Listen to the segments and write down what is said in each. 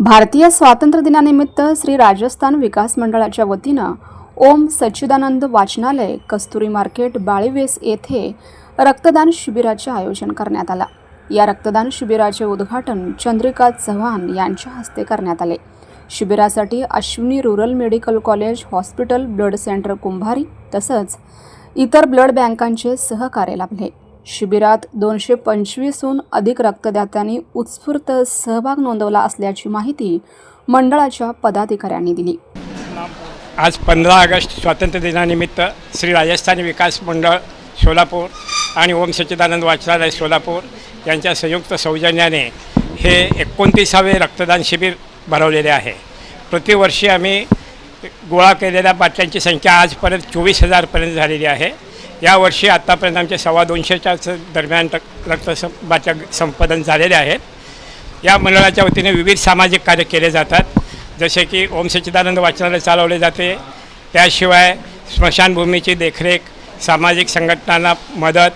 भारतीय स्वातंत्र्य दिनानिमित्त श्री राजस्थान विकास मंडळाच्या वतीनं ओम सच्चिदानंद वाचनालय कस्तुरी मार्केट बाळीवेस येथे रक्तदान शिबिराचे आयोजन करण्यात आलं. या रक्तदान शिबिराचे उद्घाटन चंद्रिका चव्हाण यांच्या हस्ते करण्यात आले. शिबिरासाठी Ashwini rural medical college hospital blood centre Kumbhari तसंच इतर ब्लड बँकांचे सहकार्य लाभले. शिबिरात दोनशे पंचवीसहून अधिक रक्तदात्यांनी उत्स्फूर्त सहभाग नोंदवला असल्याची माहिती मंडळाच्या पदाधिकाऱ्यांनी दिली. आज पंधरा ऑगस्ट स्वातंत्र्य दिनानिमित्त श्री राजस्थानी विकास मंडळ सोलापूर आणि ओम सच्चिदानंद वाचनालय सोलापूर यांच्या संयुक्त सौजन्याने हे एकोणतीसावे रक्तदान शिबिर भरवलेले आहे. प्रतिवर्षी आम्ही गोळा केलेल्या बाटल्यांची संख्या आजपर्यंत चोवीस हजारपर्यंत झालेली आहे. यावर्षी आत्तापर्यंत आमच्या सव्वा दोनशेच्याच दरम्यान रक- रक्त बाटल्या संपादन झालेले आहेत. या मंडळाच्या वतीने विविध सामाजिक कार्य केले जातात. जसे की ओम सच्चिदानंद वाचनालय चालवले जाते. त्याशिवाय स्मशानभूमीची देखरेख सामाजिक संघटनांना मदत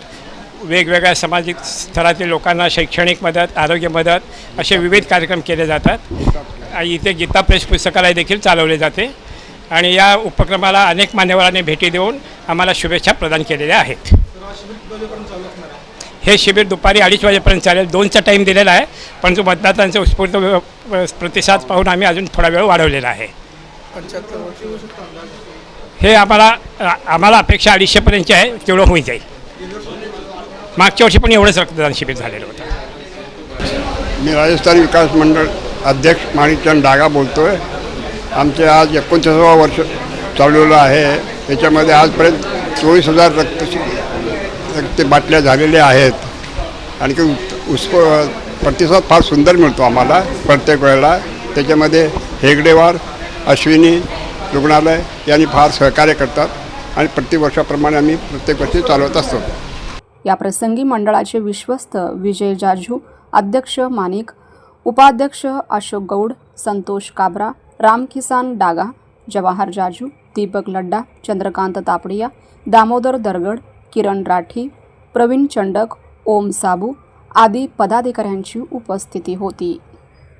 वेगवेगळ्या सामाजिक स्तरातील लोकांना शैक्षणिक मदत आरोग्य मदत असे विविध कार्यक्रम केले जातात. इथे गीता प्रेस पुस्तकालय देखील चालवले जाते. आणि या उपक्रमाला अनेक मान्यवरांनी भेटी देऊन आम्हाला शुभेच्छा प्रदान केलेल्या आहेत. हे शिबिर दुपारी अडीच वाजेपर्यंत चालेल. दोनचा टाईम दिलेला आहे परंतु मतदारांचा उत्स्फूर्त प्रतिसाद पाहून आम्ही अजून थोडा वेळ वाढवलेला आहे. हे आम्हाला आम्हाला अपेक्षा अडीचशेपर्यंतची आहे तेवढं होऊन जाईल. मागच्या वर्षी पण एवढंच रक्तदान शिबिर झालेलं होतं. मी राजस्थान विकास मंडळ अध्यक्ष माणिकचंद डागा बोलतो आहे आमचे आज एकोणतीसावा वर्ष चाललेलं आहे. याच्यामध्ये आजपर्यंत चोवीस हजार रक्त रक्त बाटल्या झालेल्या आहेत. आणखी उत्- प्रतिसाद फार सुंदर मिळतो आम्हाला प्रत्येक वेळेला. त्याच्यामध्ये हेगडेवार अश्विनी रुग्णालय यांनी फार सहकार्य करतात आणि प्रतिवर्षाप्रमाणे आम्ही प्रत्येक वर्षी चालवत असतो. या प्रसंगी मंडळाचे विश्वस्त विजय जाजू अध्यक्ष माणिक उपाध्यक्ष अशोक गौड संतोष काबरा राम किसान डागा जवाहर जाजू दीपक लड्डा चंद्रकांत तापडिया दामोदर दरगड किरण राठी प्रवीण चंडक ओम साबू आदी पदाधिकाऱ्यांची उपस्थिती होती.